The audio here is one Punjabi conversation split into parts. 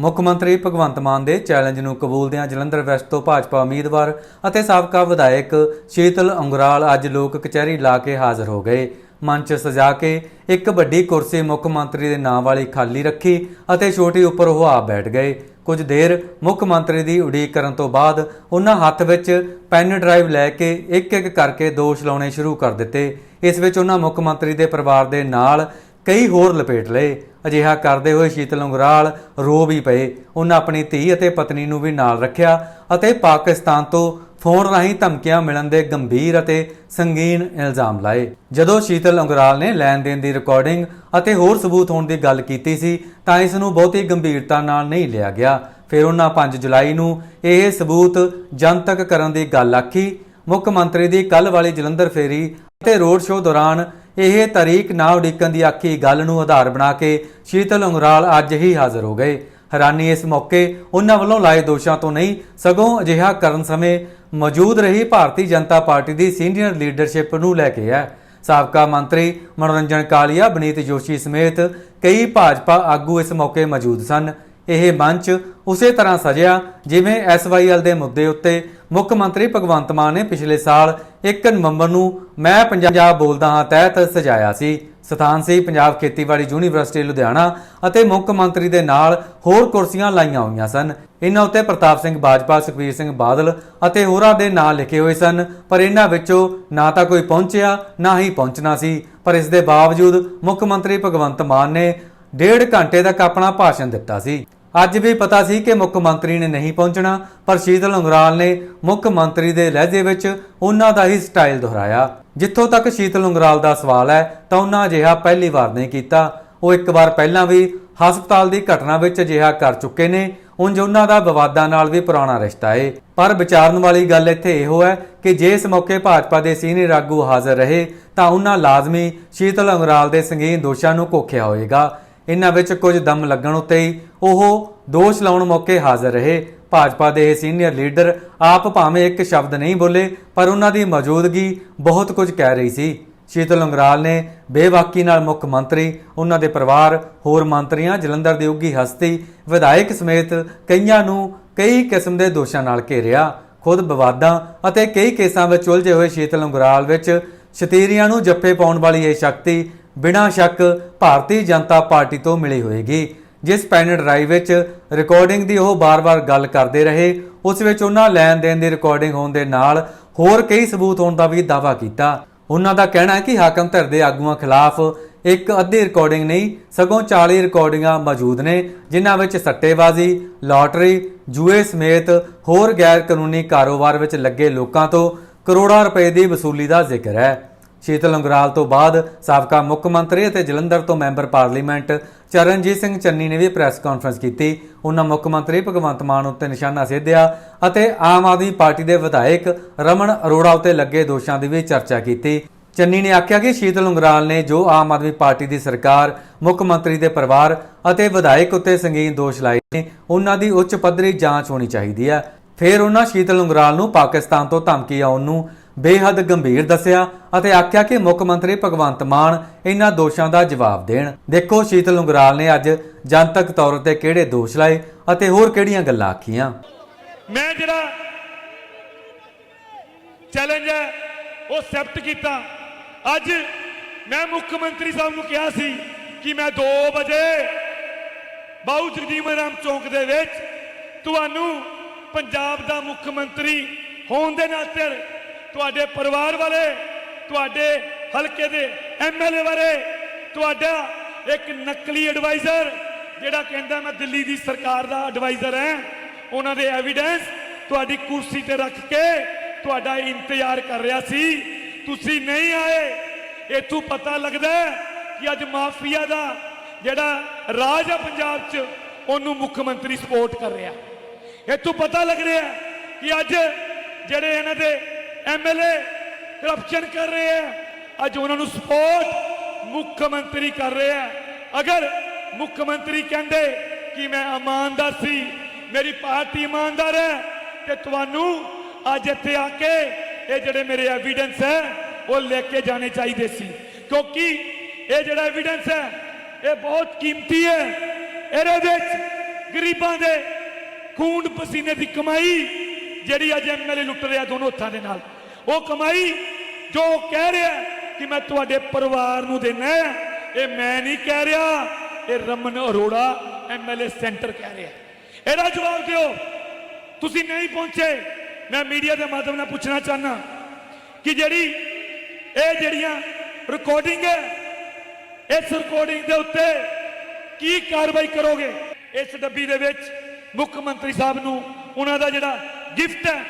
ਮੁੱਖ ਮੰਤਰੀ ਭਗਵੰਤ ਮਾਨ ਦੇ ਚੈਲੰਜ ਨੂੰ ਕਬੂਲਦਿਆਂ ਜਲੰਧਰ ਵੈਸਟ ਤੋਂ ਭਾਜਪਾ ਉਮੀਦਵਾਰ ਅਤੇ ਸਾਬਕਾ ਵਿਧਾਇਕ ਸ਼ੀਤਲ ਉਂਗਰਾਲ ਅੱਜ ਲੋਕ ਕਚਹਿਰੀ ਲਾ ਕੇ ਹਾਜ਼ਰ ਹੋ ਗਏ। ਮੰਚ ਸਜਾ ਕੇ ਇੱਕ ਵੱਡੀ ਕੁਰਸੀ ਮੁੱਖ ਮੰਤਰੀ ਦੇ ਨਾਂ ਵਾਲੀ ਖਾਲੀ ਰੱਖੀ ਅਤੇ ਛੋਟੀ ਉੱਪਰ ਉਹ ਆ ਬੈਠ ਗਏ। ਕੁਝ ਦੇਰ ਮੁੱਖ ਮੰਤਰੀ ਦੀ ਉਡੀਕ ਕਰਨ ਤੋਂ ਬਾਅਦ ਉਹਨਾਂ ਹੱਥ ਵਿੱਚ ਪੈਨ ਡਰਾਈਵ ਲੈ ਕੇ ਇੱਕ ਇੱਕ ਕਰਕੇ ਦੋਸ਼ ਲਾਉਣੇ ਸ਼ੁਰੂ ਕਰ ਦਿੱਤੇ। ਇਸ ਵਿੱਚ ਉਹਨਾਂ ਮੁੱਖ ਮੰਤਰੀ ਦੇ ਪਰਿਵਾਰ ਦੇ ਨਾਲ ਕਈ ਹੋਰ ਲਪੇਟ ਲਏ। ਅਜਿਹਾ ਕਰਦੇ ਹੋਏ ਸ਼ੀਤਲ ਉਂਗਰਾਲ ਰੋ ਵੀ ਪਏ। ਉਹਨਾਂ ਆਪਣੀ ਧੀ ਅਤੇ ਪਤਨੀ ਨੂੰ ਵੀ ਨਾਲ ਰੱਖਿਆ ਅਤੇ ਪਾਕਿਸਤਾਨ ਤੋਂ ਫੋਨ ਰਾਹੀਂ ਧਮਕੀਆਂ ਮਿਲਣ ਦੇ ਗੰਭੀਰ ਅਤੇ ਸੰਗੀਨ ਇਲਜ਼ਾਮ ਲਾਏ। ਜਦੋਂ ਸ਼ੀਤਲ ਉਂਗਰਾਲ ਨੇ ਲੈਣ ਦੇਣ ਦੀ ਰਿਕਾਰਡਿੰਗ ਅਤੇ ਹੋਰ ਸਬੂਤ ਹੋਣ ਦੀ ਗੱਲ ਕੀਤੀ ਸੀ, ਤਾਂ ਇਸ ਨੂੰ ਬਹੁਤੀ ਗੰਭੀਰਤਾ ਨਾਲ ਨਹੀਂ ਲਿਆ ਗਿਆ। ਫਿਰ ਉਹਨਾਂ 5 ਜੁਲਾਈ ਨੂੰ ਇਹ ਸਬੂਤ ਜਨਤਕ ਕਰਨ ਦੀ ਗੱਲ ਆਖੀ। ਮੁੱਖ ਮੰਤਰੀ ਦੀ ਕੱਲ ਵਾਲੀ ਜਲੰਧਰ ਫੇਰੀ ਅਤੇ ਰੋਡ ਸ਼ੋਅ ਦੌਰਾਨ ਇਹ ਤਾਰੀਖ ਨਾ ਉਡੀਕਣ ਦੀ ਆਖੀ ਗੱਲ ਨੂੰ ਆਧਾਰ ਬਣਾ ਕੇ ਸ਼ੀਤਲ ਉਂਗਰਾਲ ਅੱਜ ਹੀ ਹਾਜ਼ਰ ਹੋ ਗਏ। ਹੈਰਾਨੀ ਇਸ ਮੌਕੇ ਉਹਨਾਂ ਵੱਲੋਂ ਲਾਏ ਦੋਸ਼ਾਂ ਤੋਂ ਨਹੀਂ, ਸਗੋਂ ਅਜਿਹਾ ਕਰਨ ਸਮੇਂ ਮੌਜੂਦ ਰਹੀ ਭਾਰਤੀ ਜਨਤਾ ਪਾਰਟੀ ਦੀ ਸੀਨੀਅਰ ਲੀਡਰਸ਼ਿਪ ਨੂੰ ਲੈ ਕੇ ਹੈ। ਸਾਬਕਾ ਮੰਤਰੀ ਮਨੋਰੰਜਨ ਕਾਲੀਆ, ਬਨੀਤ ਜੋਸ਼ੀ ਸਮੇਤ ਕਈ ਭਾਜਪਾ ਆਗੂ ਇਸ ਮੌਕੇ ਮੌਜੂਦ ਸਨ। ਇਹ ਮੰਚ ਉਸੇ ਤਰ੍ਹਾਂ ਸਜਿਆ ਜਿਵੇਂ ਐਸਵਾਈਐਲ ਦੇ ਮੁੱਦੇ ਉੱਤੇ ਮੁੱਖ ਮੰਤਰੀ ਭਗਵੰਤ ਮਾਨ ਨੇ ਪਿਛਲੇ ਸਾਲ 1 ਨਵੰਬਰ ਨੂੰ ਮੈਂ ਪੰਜਾਬ ਬੋਲਦਾ ਹਾਂ ਤਹਿਤ ਸਜਾਇਆ ਸੀ। ਸਥਾਨ ਸੀ ਪੰਜਾਬ ਖੇਤੀਬਾੜੀ ਯੂਨੀਵਰਸਿਟੀ ਲੁਧਿਆਣਾ ਅਤੇ ਮੁੱਖ ਮੰਤਰੀ ਦੇ ਨਾਲ ਹੋਰ ਕੁਰਸੀਆਂ ਲਾਈਆਂ ਹੋਈਆਂ ਸਨ। ਇਹਨਾਂ ਉੱਤੇ ਪ੍ਰਤਾਪ ਸਿੰਘ ਬਾਜਪਾ ਸੁਖਬੀਰ ਸਿੰਘ ਬਾਦਲ ਅਤੇ ਹੋਰਾਂ ਦੇ ਨਾਂ ਲਿਖੇ ਹੋਏ ਸਨ। ਪਰ ਇਹਨਾਂ ਵਿੱਚੋਂ ਨਾ ਤਾਂ ਕੋਈ ਪਹੁੰਚਿਆ, ਨਾ ਹੀ ਪਹੁੰਚਣਾ ਸੀ। ਪਰ ਇਸ ਦੇ ਬਾਵਜੂਦ ਮੁੱਖ ਮੰਤਰੀ ਭਗਵੰਤ ਮਾਨ ਨੇ ਡੇਢ ਘੰਟੇ ਤੱਕ ਆਪਣਾ ਭਾਸ਼ਣ ਦਿੱਤਾ ਸੀ। ਅੱਜ ਵੀ ਪਤਾ ਸੀ ਕਿ ਮੁੱਖ ਮੰਤਰੀ ਨੇ ਨਹੀਂ ਪਹੁੰਚਣਾ, ਪਰ ਸ਼ੀਤਲ ਉਂਗਰਾਲ ਨੇ ਮੁੱਖ ਮੰਤਰੀ ਦੇ ਲਹਿਜੇ ਵਿੱਚ ਉਹਨਾਂ ਦਾ ਹੀ ਸਟਾਈਲ ਦੁਹਰਾਇਆ। ਜਿੱਥੋਂ ਤੱਕ ਸ਼ੀਤਲ ਉਂਗਰਾਲ ਦਾ ਸਵਾਲ ਹੈ, ਤਾਂ ਉਹਨਾਂ ਅਜਿਹਾ ਪਹਿਲੀ ਵਾਰ ਨਹੀਂ ਕੀਤਾ। ਉਹ ਇੱਕ ਵਾਰ ਪਹਿਲਾਂ ਵੀ ਹਸਪਤਾਲ ਦੀ ਘਟਨਾ ਵਿੱਚ ਅਜਿਹਾ ਕਰ ਚੁੱਕੇ ਨੇ, ਉਂਝ ਉਹਨਾਂ ਦਾ ਵਿਵਾਦਾਂ ਨਾਲ ਵੀ ਪੁਰਾਣਾ ਰਿਸ਼ਤਾ ਏ। ਪਰ ਵਿਚਾਰਨ ਵਾਲੀ ਗੱਲ ਇੱਥੇ ਇਹੋ ਹੈ ਕਿ ਜੇ ਇਸ ਮੌਕੇ ਭਾਜਪਾ ਦੇ ਸੀਨੀਅਰ ਆਗੂ ਹਾਜ਼ਰ ਰਹੇ, ਤਾਂ ਉਹਨਾਂ ਲਾਜ਼ਮੀ ਸ਼ੀਤਲ ਅੰਗਰਾਲ ਦੇ ਸੰਗੀਨ ਦੋਸ਼ਾਂ ਨੂੰ ਕੋਖਿਆ ਹੋਏਗਾ। ਇਹਨਾਂ ਵਿੱਚ ਕੁਝ ਦਮ ਲੱਗਣ ਉੱਤੇ ਹੀ ਉਹ ਦੋਸ਼ ਲਾਉਣ ਮੌਕੇ ਹਾਜ਼ਰ ਰਹੇ। ਭਾਜਪਾ ਦੇ ਇਹ ਸੀਨੀਅਰ ਲੀਡਰ ਆਪ ਭਾਵੇਂ ਇੱਕ ਸ਼ਬਦ ਨਹੀਂ ਬੋਲੇ, ਪਰ ਉਹਨਾਂ ਦੀ ਮੌਜੂਦਗੀ ਬਹੁਤ ਕੁਝ ਕਹਿ ਰਹੀ ਸੀ। ਸ਼ੀਤਲ ਉਂਗਰਾਲ ਨੇ ਬੇਵਾਕੀ ਨਾਲ ਮੁੱਖ ਮੰਤਰੀ, ਉਹਨਾਂ ਦੇ ਪਰਿਵਾਰ, ਹੋਰ ਮੰਤਰੀਆਂ, ਜਲੰਧਰ ਦੀ ਉੱਗੀ ਹਸਤੀ, ਵਿਧਾਇਕ ਸਮੇਤ ਕਈਆਂ ਨੂੰ ਕਈ ਕਿਸਮ ਦੇ ਦੋਸ਼ਾਂ ਨਾਲ ਘੇਰਿਆ। ਖੁਦ ਵਿਵਾਦਾਂ ਅਤੇ ਕਈ ਕੇਸਾਂ ਵਿੱਚ ਉਲਝੇ ਹੋਏ ਸ਼ੀਤਲ ਅੰਗਰਾਲ ਵਿੱਚ ਸ਼ਤੀਰੀਆਂ ਨੂੰ ਜੱਫੇ ਪਾਉਣ ਵਾਲੀ ਇਹ ਸ਼ਕਤੀ ਬਿਨਾਂ ਸ਼ੱਕ ਭਾਰਤੀ ਜਨਤਾ ਪਾਰਟੀ ਤੋਂ ਮਿਲੀ ਹੋਏਗੀ। ਜਿਸ ਪੈਨ ਡਰਾਈਵ ਵਿੱਚ ਰਿਕਾਰਡਿੰਗ ਦੀ ਉਹ ਬਾਰ-ਬਾਰ ਗੱਲ ਕਰਦੇ ਰਹੇ, ਉਸ ਵਿੱਚ ਉਹਨਾਂ ਲੈਣ ਦੇਣ ਦੀ ਰਿਕਾਰਡਿੰਗ ਹੋਣ ਦੇ ਨਾਲ ਹੋਰ ਕਈ ਸਬੂਤ ਹੋਣ ਦਾ ਵੀ ਦਾਅਵਾ ਕੀਤਾ। ਉਹਨਾਂ ਦਾ ਕਹਿਣਾ ਹੈ ਕਿ ਹਾਕਮ ਧਿਰ ਦੇ ਆਗੂਆਂ ਖਿਲਾਫ ਇੱਕ ਅੱਧੀ ਰਿਕਾਰਡਿੰਗ ਨਹੀਂ, ਸਗੋਂ 40 ਰਿਕਾਰਡਿੰਗਾਂ ਮੌਜੂਦ ਨੇ, ਜਿਨ੍ਹਾਂ ਵਿੱਚ ਸੱਟੇਬਾਜ਼ੀ, ਲਾਟਰੀ, ਜੂਏ ਸਮੇਤ ਹੋਰ ਗੈਰ ਕਾਨੂੰਨੀ ਕਾਰੋਬਾਰ ਵਿੱਚ ਲੱਗੇ ਲੋਕਾਂ ਤੋਂ ਕਰੋੜਾਂ ਰੁਪਏ ਦੀ ਵਸੂਲੀ ਦਾ ਜ਼ਿਕਰ ਹੈ। ਸ਼ੀਤਲ ਉਂਗਰਾਲ ਤੋਂ ਬਾਅਦ ਸਾਬਕਾ ਮੁੱਖ ਮੰਤਰੀ ਅਤੇ ਜਲੰਧਰ ਤੋਂ ਮੈਂਬਰ ਪਾਰਲੀਮੈਂਟ ਚਰਨਜੀਤ ਸਿੰਘ ਚੰਨੀ ਨੇ ਵੀ ਪ੍ਰੈਸ ਕਾਨਫਰੰਸ ਕੀਤੀ। ਉਹਨਾਂ ਮੁੱਖ ਮੰਤਰੀ ਭਗਵੰਤ ਮਾਨ ਉੱਤੇ ਨਿਸ਼ਾਨਾ ਸਾਧਿਆ ਅਤੇ ਆਮ ਆਦਮੀ ਪਾਰਟੀ ਦੇ ਵਿਧਾਇਕ ਰਮਨ ਅਰੋੜਾ ਉੱਤੇ ਲੱਗੇ ਦੋਸ਼ਾਂ ਦੀ ਵੀ ਚਰਚਾ ਕੀਤੀ। ਚੰਨੀ ਨੇ ਆਖਿਆ ਕਿ ਸ਼ੀਤਲ ਉਂਗਰਾਲ ਨੇ ਜੋ ਆਮ ਆਦਮੀ ਪਾਰਟੀ ਦੀ ਸਰਕਾਰ, ਮੁੱਖ ਮੰਤਰੀ ਦੇ ਪਰਿਵਾਰ ਅਤੇ ਵਿਧਾਇਕ ਉੱਤੇ ਸੰਗੀਨ ਦੋਸ਼ ਲਾਏ ਨੇ, ਉਹਨਾਂ ਦੀ ਉੱਚ ਪੱਧਰੀ ਜਾਂਚ ਹੋਣੀ ਚਾਹੀਦੀ ਹੈ। ਫਿਰ ਉਹਨਾਂ ਸ਼ੀਤਲ ਉਂਗਰਾਲ ਨੂੰ ਪਾਕਿਸਤਾਨ ਤੋਂ ਧਮਕੀ ਆਉਣ ਨੂੰ ਬੇਹੱਦ ਗੰਭੀਰ ਦੱਸਿਆ ਅਤੇ ਆਖਿਆ ਕਿ ਮੁੱਖ ਮੰਤਰੀ ਭਗਵੰਤ ਮਾਨ ਇਹਨਾਂ ਦੋਸ਼ਾਂ ਦਾ ਜਵਾਬ ਦੇਣ। ਦੇਖੋ, ਸ਼ੀਤਲ ਉਂਗਰਾਲ ਨੇ ਅੱਜ ਜਨਤਕ ਤੌਰ ਤੇ ਕਿਹੜੇ ਦੋਸ਼ ਲਾਏ ਅਤੇ ਹੋਰ ਕਿਹੜੀਆਂ ਗੱਲਾਂ ਆਖੀਆਂ। ਮੈਂ ਜਿਹੜਾ ਚੈਲੰਜ ਹੈ, ਉਹ ਐਕਸੈਪਟ ਕੀਤਾ। ਅੱਜ ਮੈਂ ਮੁੱਖ ਮੰਤਰੀ ਸਾਹਿਬ ਨੂੰ ਕਿਹਾ ਸੀ ਕਿ ਮੈਂ 2 ਵਜੇ ਬਾਉ ਜਗਦੀਪ ਰਾਮ ਚੌਂਕ ਦੇ ਵਿੱਚ ਤੁਹਾਨੂੰ ਪੰਜਾਬ ਦਾ ਮੁੱਖ ਮੰਤਰੀ ਹੋਣ ਦੇ ਨਾਤੇ ਤੁਹਾਡੇ ਪਰਿਵਾਰ ਵਾਲੇ, ਤੁਹਾਡੇ ਹਲਕੇ ਦੇ ਐਮਐਲਏ ਵਾਲੇ, ਤੁਹਾਡਾ ਇੱਕ ਨਕਲੀ ਐਡਵਾਈਜ਼ਰ ਜਿਹੜਾ ਕਹਿੰਦਾ ਮੈਂ ਦਿੱਲੀ ਦੀ ਸਰਕਾਰ ਦਾ ਐਡਵਾਈਜ਼ਰ ਹਾਂ, ਉਹਨਾਂ ਦੇ ਐਵੀਡੈਂਸ ਤੁਹਾਡੀ ਕੁਰਸੀ ਤੇ ਰੱਖ ਕੇ ਤੁਹਾਡਾ ਇੰਤਜ਼ਾਰ ਕਰ ਰਿਹਾ ਸੀ। ਤੁਸੀਂ ਨਹੀਂ ਆਏ। ਇਥੋਂ ਪਤਾ ਲੱਗਦਾ ਕਿ ਅੱਜ ਮਾਫੀਆ ਦਾ ਜਿਹੜਾ ਰਾਜ ਆ ਪੰਜਾਬ 'ਚ, ਉਹਨੂੰ ਮੁੱਖ ਮੰਤਰੀ ਸਪੋਰਟ ਕਰ ਰਿਹਾ। ਇਥੋਂ ਪਤਾ ਲੱਗ ਰਿਹਾ ਕਿ ਅੱਜ ਜਿਹੜੇ ਇਹਨਾਂ ਦੇ ਐਮਐਲਏ ਕਰਪਸ਼ਨ ਕਰ ਰਹੇ ਹੈ ਅੱਜ ਉਹਨਾਂ ਨੂੰ ਸਪੋਰਟ ਮੁੱਖ ਮੰਤਰੀ ਕਰ ਰਿਹਾ ਹੈ। ਅਗਰ ਮੁੱਖ ਮੰਤਰੀ ਕਹਿੰਦੇ ਕਿ ਮੈਂ ਇਮਾਨਦਾਰ ਸੀ ਮੇਰੀ ਪਾਰਟੀ ਇਮਾਨਦਾਰ ਹੈ ਤੇ ਤੁਹਾਨੂੰ ਅੱਜ ਇੱਥੇ ਆ ਕੇ ਇਹ ਜਿਹੜੇ ਮੇਰੇ ਐਵੀਡੈਂਸ ਹੈ ਉਹ ਲੈ ਕੇ ਜਾਣੇ ਚਾਹੀਦੇ ਸੀ ਕਿਉਂਕਿ ਇਹ ਜਿਹੜਾ ਐਵੀਡੈਂਸ ਹੈ ਇਹ ਬਹੁਤ ਕੀਮਤੀ ਹੈ ਇਹਦੇ ਵਿੱਚ ਗਰੀਬਾਂ ਦੇ ਖੂਨ ਪਸੀਨੇ ਦੀ ਕਮਾਈ ਜਿਹੜੀ ਅੱਜ ਐਮਐਲਏ ਲੁੱਟ ਰਿਹਾ ਦੋਨੋਂ ਹੱਥਾਂ ਦੇ ਨਾਲ ਉਹ ਕਮਾਈ ਜੋ ਉਹ ਕਹਿ ਰਿਹਾ ਕਿ ਮੈਂ ਤੁਹਾਡੇ ਪਰਿਵਾਰ ਨੂੰ ਦੇਣਾ ਇਹ ਮੈਂ ਨਹੀਂ ਕਹਿ ਰਿਹਾ, ਇਹ ਰਮਨ ਅਰੋੜਾ ਐਮਐਲਏ ਸੈਂਟਰ ਕਹਿ ਰਿਹਾ ਇਹਦਾ ਜਵਾਬ ਦਿਓ। ਤੁਸੀਂ ਨਹੀਂ ਪਹੁੰਚੇ। ਮੈਂ ਮੀਡੀਆ ਦੇ ਮਾਧਿਅਮ ਨਾਲ ਪੁੱਛਣਾ ਚਾਹਨਾ ਕਿ ਜਿਹੜੀ ਇਹ ਜਿਹੜੀਆਂ ਰਿਕਾਰਡਿੰਗ ਹੈ, ਇਸ ਰਿਕਾਰਡਿੰਗ ਦੇ ਉੱਤੇ ਕੀ ਕਾਰਵਾਈ ਕਰੋਗੇ? ਇਸ ਡੱਬੀ ਦੇ ਵਿੱਚ ਮੁੱਖ ਮੰਤਰੀ ਸਾਹਿਬ ਨੂੰ ਉਹਨਾਂ ਦਾ ਜਿਹੜਾ ਗਿਫਟ ਹੈ,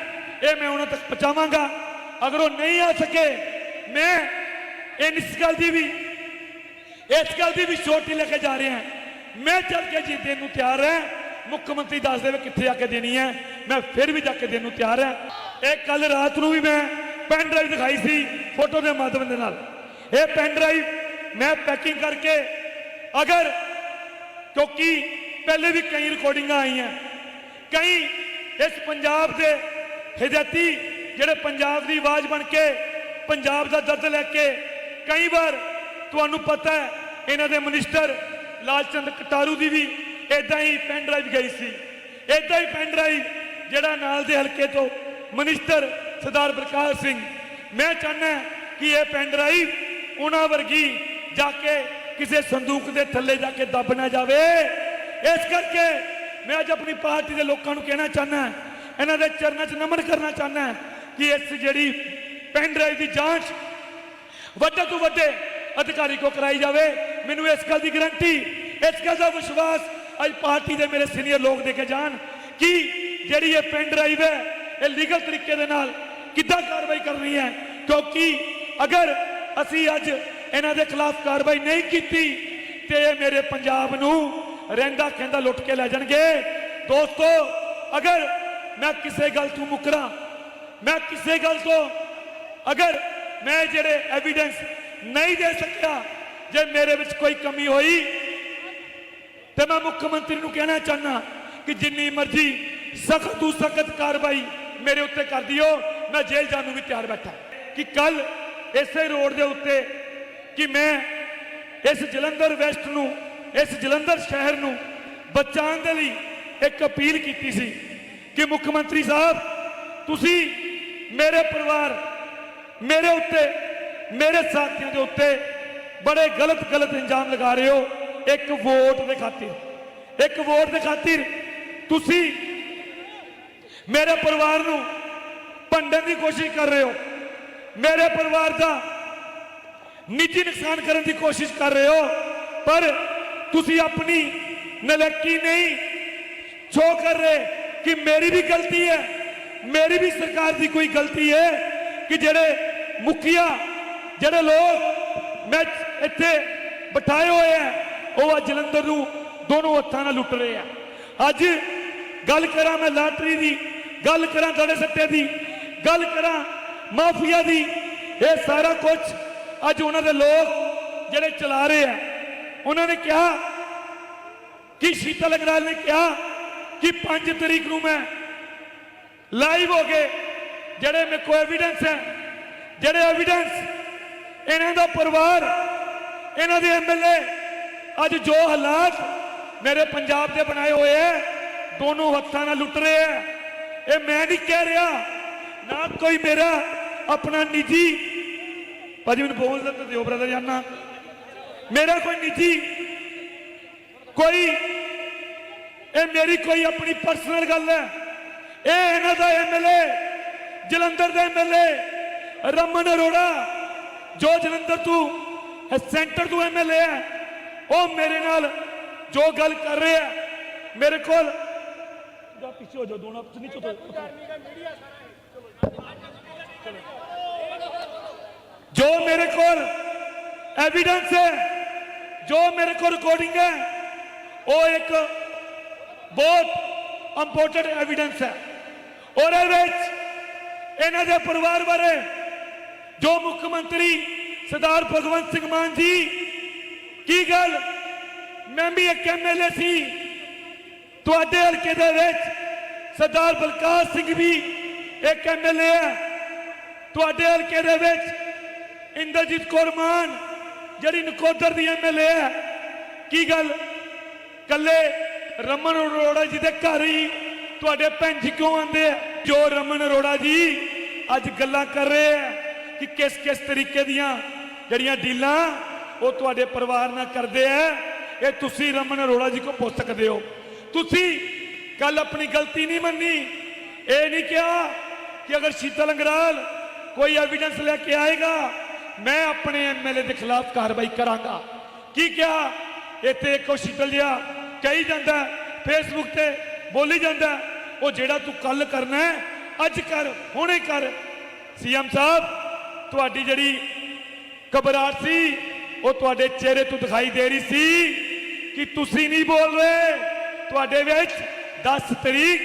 ਇਹ ਮੈਂ ਉਹਨਾਂ ਤੱਕ ਪਹੁੰਚਾਵਾਂਗਾ। ਅਗਰ ਉਹ ਨਹੀਂ ਆ ਸਕੇ ਮੈਂ ਇਸ ਗੱਲ ਦੀ ਵੀ ਇਸ ਗੱਲ ਦੀ ਵੀ ਛੋਟੀ ਲੈ ਕੇ ਜਾ ਰਹੇ ਹਾਂ ਮੈਂ ਚੱਲ ਕੇ ਜੀ ਦੇਣ ਨੂੰ ਤਿਆਰ ਹਾਂ ਮੁੱਖ ਮੰਤਰੀ ਦੱਸ ਦੇਵੇ ਕਿੱਥੇ ਆ ਕੇ ਦੇਣੀ ਹੈ ਮੈਂ ਫਿਰ ਵੀ ਜਾ ਕੇ ਦੇਣ ਨੂੰ ਤਿਆਰ ਹਾਂ ਇਹ ਕੱਲ ਰਾਤ ਨੂੰ ਵੀ ਮੈਂ ਪੈਨ ਡਰਾਈਵ ਦਿਖਾਈ ਸੀ ਫੋਟੋ ਦੇ ਮਾਧਿਅਮ ਦੇ ਨਾਲ ਇਹ ਪੈਨ ਡਰਾਈਵ ਮੈਂ ਪੈਕਿੰਗ ਕਰਕੇ ਅਗਰ ਕਿਉਂਕਿ ਪਹਿਲੇ ਵੀ ਕਈ ਰਿਕਾਰਡਿੰਗਾਂ ਆਈਆਂ ਕਈ ਇਸ ਪੰਜਾਬ ਦੇ ਹਿਦਾਇਤੀ ਜਿਹੜੇ ਪੰਜਾਬ ਦੀ ਆਵਾਜ਼ ਬਣ ਕੇ, ਪੰਜਾਬ ਦਾ ਦਰਦ ਲੈ ਕੇ, ਕਈ ਵਾਰ ਤੁਹਾਨੂੰ ਪਤਾ ਹੈ, ਇਹਨਾਂ ਦੇ ਮਿਨਿਸਟਰ ਲਾਲਚੰਦ ਕਟਾਰੂ ਦੀ ਵੀ ਇਦਾਂ ਹੀ ਪੈਨ ਡਰਾਈਵ ਗਈ ਸੀ। ਇਦਾਂ ਹੀ ਪੈਨ ਡਰਾਈਵ ਜਿਹੜਾ ਨਾਲ ਦੇ ਹਲਕੇ ਤੋਂ ਮਿਨਿਸਟਰ ਸਰਦਾਰ ਪ੍ਰਕਾਸ਼ ਸਿੰਘ। ਮੈਂ ਚਾਹੁੰਦਾ ਕਿ ਇਹ ਪੈਨ ਡਰਾਈਵ ਉਹਨਾਂ ਵਰਗੀ ਜਾ ਕੇ ਕਿਸੇ ਸੰਦੂਕ ਦੇ ਥੱਲੇ ਜਾ ਕੇ ਦੱਬ ਨਾ ਜਾਵੇ। ਇਸ ਕਰਕੇ ਮੈਂ ਅੱਜ ਆਪਣੀ ਪਾਰਟੀ ਦੇ ਲੋਕਾਂ ਨੂੰ ਕਹਿਣਾ ਚਾਹੁੰਦਾ ਇਹਨਾਂ ਦੇ ਚਰਨਾਂ 'ਚ ਨਮਨ ਕਰਨਾ ਚਾਹੁੰਦਾ ਕਿ ਇਸ ਜਿਹੜੀ ਪੈਨ ਡਰਾਈਵ ਦੀ ਜਾਂਚ ਵੱਡੇ ਤੋਂ ਵੱਡੇ ਅਧਿਕਾਰੀ ਕੋ ਕਰਾਈ ਜਾਵੇ, ਮੈਨੂੰ ਇਸ ਗੱਲ ਦੀ ਗਰੰਟੀ, ਇਸ ਗੱਲ ਦਾ ਵਿਸ਼ਵਾਸ ਅੱਜ ਪਾਰਟੀ ਦੇ ਮੇਰੇ ਸੀਨੀਅਰ ਲੋਕ ਦੇ ਕੇ ਜਾਣ ਕਿ ਜਿਹੜੀ ਇਹ ਪੈਨ ਡਰਾਈਵ ਹੈ, ਇਹ ਲੀਗਲ ਤਰੀਕੇ ਦੇ ਨਾਲ ਕਿੱਦਾਂ ਕਾਰਵਾਈ ਕਰਨੀ ਹੈ। ਕਿਉਂਕਿ ਅਗਰ ਅਸੀਂ ਅੱਜ ਇਹਨਾਂ ਦੇ ਖਿਲਾਫ ਕਾਰਵਾਈ ਨਹੀਂ ਕੀਤੀ, ਤੇ ਇਹ ਮੇਰੇ ਪੰਜਾਬ ਨੂੰ ਰਹਿੰਦਾ ਕਹਿੰਦਾ ਲੁੱਟ ਕੇ ਲੈ ਜਾਣਗੇ। ਦੋਸਤੋ, ਅਗਰ ਮੈਂ ਕਿਸੇ ਗੱਲ ਤੋਂ ਮੁਕਰਾਂ ਮੈਂ ਕਿਸੇ ਗੱਲ ਤੋਂ ਅਗਰ ਮੈਂ ਜਿਹੜੇ ਐਵੀਡੈਂਸ ਨਹੀਂ ਦੇ ਸਕਿਆ, ਜੇ ਮੇਰੇ ਵਿੱਚ ਕੋਈ ਕਮੀ ਹੋਈ, ਤੇ ਮੈਂ ਮੁੱਖ ਮੰਤਰੀ ਨੂੰ ਕਹਿਣਾ ਚਾਹਨਾ ਕਿ ਜਿੰਨੀ ਮਰਜ਼ੀ ਸਖਤ ਤੋਂ ਸਖਤ ਕਾਰਵਾਈ ਮੇਰੇ ਉੱਤੇ ਕਰ ਦਿਓ, ਮੈਂ ਜੇਲ੍ਹ ਜਾਣ ਨੂੰ ਵੀ ਤਿਆਰ ਬੈਠਾ। ਕਿ ਕੱਲ ਇਸੇ ਰੋਡ ਦੇ ਉੱਤੇ ਕਿ ਮੈਂ ਇਸ ਜਲੰਧਰ ਵੈਸਟ ਨੂੰ, ਇਸ ਜਲੰਧਰ ਸ਼ਹਿਰ ਨੂੰ ਬਚਾਉਣ ਦੇ ਲਈ ਇੱਕ ਅਪੀਲ ਕੀਤੀ ਸੀ ਕਿ ਮੁੱਖ ਮੰਤਰੀ ਸਾਹਿਬ, ਤੁਸੀਂ ਮੇਰੇ ਪਰਿਵਾਰ, ਮੇਰੇ ਉੱਤੇ, ਮੇਰੇ ਸਾਥੀਆਂ ਦੇ ਉੱਤੇ ਬੜੇ ਗਲਤ ਗਲਤ ਇੰਜਾਮ ਲਗਾ ਰਹੇ ਹੋ। ਇੱਕ ਵੋਟ ਦੇ ਖਾਤਰ, ਇੱਕ ਵੋਟ ਦੇ ਖਾਤਰ ਤੁਸੀਂ ਮੇਰੇ ਪਰਿਵਾਰ ਨੂੰ ਭੰਡਣ ਦੀ ਕੋਸ਼ਿਸ਼ ਕਰ ਰਹੇ ਹੋ। ਮੇਰੇ ਪਰਿਵਾਰ ਦਾ ਨਿੱਜੀ ਨੁਕਸਾਨ ਕਰਨ ਦੀ ਕੋਸ਼ਿਸ਼ ਕਰ ਰਹੇ ਹੋ, ਪਰ ਤੁਸੀਂ ਆਪਣੀ ਨਲਕੀ ਨਹੀਂ ਸ਼ੋ ਕਰ ਰਹੇ ਕਿ ਮੇਰੀ ਵੀ ਗਲਤੀ ਹੈ। ਮੇਰੀ ਵੀ ਸਰਕਾਰ ਦੀ ਕੋਈ ਗਲਤੀ ਹੈ ਕਿ ਜਿਹੜੇ ਮੁਖੀਆ, ਜਿਹੜੇ ਲੋਕ ਮੈਂ ਇੱਥੇ ਬਿਠਾਏ ਹੋਏ ਆ, ਉਹ ਅੱਜ ਜਲੰਧਰ ਨੂੰ ਦੋਨੋਂ ਹੱਥਾਂ ਨਾਲ ਲੁੱਟ ਰਹੇ ਆ। ਅੱਜ ਗੱਲ ਕਰਾਂ ਮੈਂ ਲਾਟਰੀ ਦੀ, ਗੱਲ ਕਰਾਂ ਤੁਹਾਡੇ ਸੱਟੇ ਦੀ, ਗੱਲ ਕਰਾਂ ਮਾਫੀਆ ਦੀ, ਇਹ ਸਾਰਾ ਕੁਝ ਅੱਜ ਉਹਨਾਂ ਦੇ ਲੋਕ ਜਿਹੜੇ ਚਲਾ ਰਹੇ ਆ। ਉਹਨਾਂ ਨੇ ਕਿਹਾ ਕਿ ਸ਼ੀਤਲ ਅਗਰਾਲ ਨੇ ਕਿਹਾ ਕਿ 5 ਤਰੀਕ ਨੂੰ ਮੈਂ ਲਾਈਵ ਹੋ ਕੇ ਜਿਹੜੇ ਮੇਰੇ ਕੋਲ ਐਵੀਡੈਂਸ ਹੈ, ਜਿਹੜੇ ਐਵੀਡੈਂਸ ਇਹਨਾਂ ਦਾ ਪਰਿਵਾਰ, ਇਹਨਾਂ ਦੇ ਐਮਐਲਏ ਅੱਜ ਜੋ ਹਾਲਾਤ ਮੇਰੇ ਪੰਜਾਬ ਦੇ ਬਣਾਏ ਹੋਏ ਐ ਦੋਨੋਂ ਹੱਥਾਂ ਨਾਲ ਲੁੱਟ ਰਹੇ ਐ ਇਹ ਮੈਂ ਨਹੀਂ ਕਹਿ ਰਿਹਾ, ਨਾ ਕੋਈ ਮੇਰਾ ਆਪਣਾ ਨਿੱਜੀ ਭਾਜੀ, ਮੈਨੂੰ ਬੋਲ ਦਿੰਦੇ ਦਿਓ ਬ੍ਰਦਰ ਜਾਨਾ। ਮੇਰਾ ਕੋਈ ਨਿੱਜੀ ਕੋਈ ਇਹ ਮੇਰੀ ਕੋਈ ਆਪਣੀ ਪਰਸਨਲ ਗੱਲ ਹੈ। ਇਹ ਇਹਨਾਂ ਦਾ ਐਮਐਲਏ ਜਲੰਧਰ ਦਾ ਐਮਐਲਏ ਰਮਨ ਅਰੋੜਾ ਜੋ ਜਲੰਧਰ ਤੋਂ ਸੈਂਟਰ ਤੋਂ ਐਮਐਲਏ ਹੈ ਉਹ ਮੇਰੇ ਨਾਲ ਜੋ ਗੱਲ ਕਰ ਰਿਹਾ ਹੈ, ਮੇਰੇ ਕੋਲ ਜਾ ਪਿੱਛੇ ਹੋ ਜਾਓ ਦੋਨੋਂ ਤੁਸੀਂ ਨੀਚੇ ਤੋਂ ਜੋ ਮੇਰੇ ਕੋਲ ਐਵੀਡੈਂਸ ਹੈ ਜੋ ਮੇਰੇ ਕੋਲ ਰਿਕਾਰਡਿੰਗ ਹੈ ਉਹ ਇੱਕ ਬਹੁਤ ਇੰਪੋਰਟੈਂਟ ਐਵੀਡੈਂਸ ਹੈ। ਔਰ ਇਹ ਵਿੱਚ ਇਹਨਾਂ ਦੇ ਪਰਿਵਾਰ ਬਾਰੇ ਜੋ ਮੁੱਖ ਮੰਤਰੀ ਸਰਦਾਰ ਭਗਵੰਤ ਸਿੰਘ ਮਾਨ ਜੀ, ਕੀ ਗੱਲ? ਮੈਂ ਵੀ ਇੱਕ ਐਮਐਲਏ ਸੀ। ਤੁਹਾਡੇ ਹਲਕੇ ਦੇ ਵਿੱਚ ਸਰਦਾਰ ਬਲਕਾਰ ਸਿੰਘ ਵੀ ਇੱਕ ਐਮਐਲਏ ਹੈ ਤੁਹਾਡੇ ਹਲਕੇ ਦੇ ਵਿੱਚ ਇੰਦਰਜੀਤ ਕੌਰ ਮਾਨ, ਜਿਹੜੀ ਨਕੋਦਰ ਦੀ ਐਮਐਲਏ ਹੈ ਕੀ ਗੱਲ? ਕੱਲੇ ਰਮਨ ਅਰੋੜਾ ਜੀ ਦੇ ਘਰ ਹੀ ਤੁਹਾਡੇ ਭੈਣ ਜੀ ਕਿਉਂ ਆਉਂਦੇ ਆ? ਜੋ ਰਮਨ ਅਰੋੜਾ ਜੀ ਅੱਜ ਗੱਲਾਂ ਕਰ ਰਹੇ ਆ ਕਿ ਕਿਸ ਕਿਸ ਤਰੀਕੇ ਦੀਆਂ ਜਿਹੜੀਆਂ ਡੀਲਾਂ ਉਹ ਤੁਹਾਡੇ ਪਰਿਵਾਰ ਨਾਲ ਕਰਦੇ ਆ, ਇਹ ਤੁਸੀਂ ਰਮਨ ਅਰੋੜਾ ਜੀ ਕੋ ਪੁੱਛ ਸਕਦੇ ਹੋ। ਤੁਸੀਂ ਕੱਲ ਆਪਣੀ ਗਲਤੀ ਨਹੀਂ ਮੰਨੀ। ਇਹ ਨਹੀਂ ਕਿਹਾ ਕਿ ਅਗਰ ਸ਼ੀਤਲ ਅੰਗਰਾਲ ਕੋਈ ਐਵੀਡੈਂਸ ਲੈ ਕੇ ਆਏਗਾ, ਮੈਂ ਆਪਣੇ ਐਮਐਲਏ ਦੇ ਖਿਲਾਫ ਕਾਰਵਾਈ ਕਰਾਂਗਾ। ਕੀ ਕਿਹਾ? ਇੱਥੇ ਕੋਈ ਸ਼ੀਤਲ ਜਿਹਾ ਕਹੀ ਜਾਂਦਾ ਫੇਸਬੁੱਕ ਤੇ ਬੋਲੀ ਜਾਂਦਾ ਉਹ ਜਿਹੜਾ ਤੂੰ ਕੱਲ ਕਰਨਾ ਹੈ, ਅੱਜ ਕਰ ਹੁਣੇ ਕਰ। ਸੀਐਮ ਸਾਹਿਬ ਤੁਹਾਡੀ ਜਿਹੜੀ ਘਬਰਾਹਟ ਸੀ ਉਹ ਤੁਹਾਡੇ ਚਿਹਰੇ ਤੋਂ ਦਿਖਾਈ ਦੇ ਰਹੀ ਸੀ ਕਿ ਤੁਸੀਂ ਨਹੀਂ ਬੋਲ ਰਹੇ। ਤੁਹਾਡੇ ਵਿੱਚ 10 ਤਰੀਕ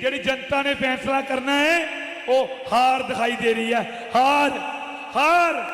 ਜਿਹੜੀ ਜਨਤਾ ਨੇ ਫੈਸਲਾ ਕਰਨਾ ਹੈ ਉਹ ਹਾਰ ਦਿਖਾਈ ਦੇ ਰਹੀ ਹੈ। ਹਾਰ ਹਾਰ।